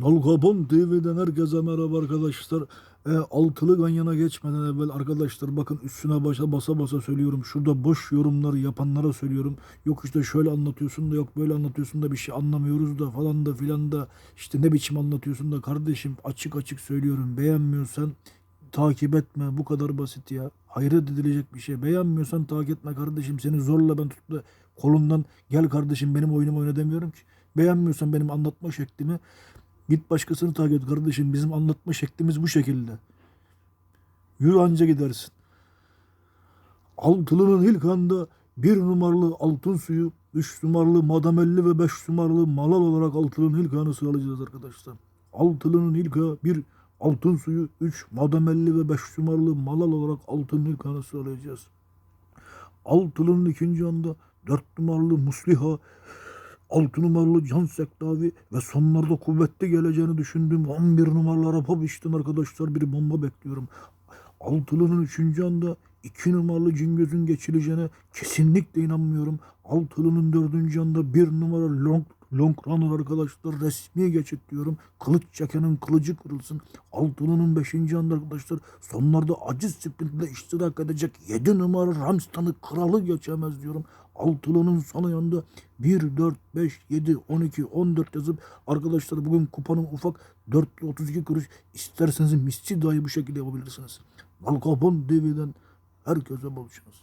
Nalgabon TV'den herkese merhaba arkadaşlar. E, altılı ganyana geçmeden evvel arkadaşlar bakın üstüne başa basa basa söylüyorum. Şurada boş yorumlar yapanlara söylüyorum. Yok işte şöyle anlatıyorsun da yok böyle anlatıyorsun da bir şey anlamıyoruz da falan da filan da işte ne biçim anlatıyorsun da kardeşim açık açık söylüyorum. Beğenmiyorsan takip etme bu kadar basit ya. Hayret edilecek bir şey. Beğenmiyorsan takip etme kardeşim. Seni zorla ben da kolundan gel kardeşim benim oyunumu oyna demiyorum ki. Beğenmiyorsan benim anlatma şeklimi Git başkasını takip et kardeşim. Bizim anlatma şeklimiz bu şekilde. Yürü anca gidersin. Altılı'nın ilk anda bir numaralı altın suyu, üç numaralı madamelli ve beş numaralı malal olarak Altılı'nın ilk anı sıralayacağız arkadaşlar. Altılı'nın ilk ağı bir altın suyu, üç madamelli ve beş numaralı malal olarak altının ilk anı sıralayacağız. Altılı'nın ikinci anda dört numaralı musliha, 6 numaralı Can Sektavi ve sonlarda kuvvetli geleceğini düşündüğüm 11 numaralı Arap Habiş'ten arkadaşlar bir bomba bekliyorum. Altılı'nın 3. anda 2 numaralı Cingöz'ün geçileceğine kesinlikle inanmıyorum. Altılı'nın 4. anda 1 numara Long, Long Runner arkadaşlar resmi geçit diyorum. Kılıç çekenin kılıcı kırılsın. Altılı'nın 5. anda arkadaşlar sonlarda aciz sprintle iştirak edecek 7 numara Ramstan'ı kralı geçemez diyorum. Altılı'nın son yanında 1, 4, 5, 7, 12, 14 yazıp arkadaşlar bugün kupanın ufak 4 32 kuruş isterseniz misçi dahi bu şekilde yapabilirsiniz. Balkapon TV'den herkese bol şans.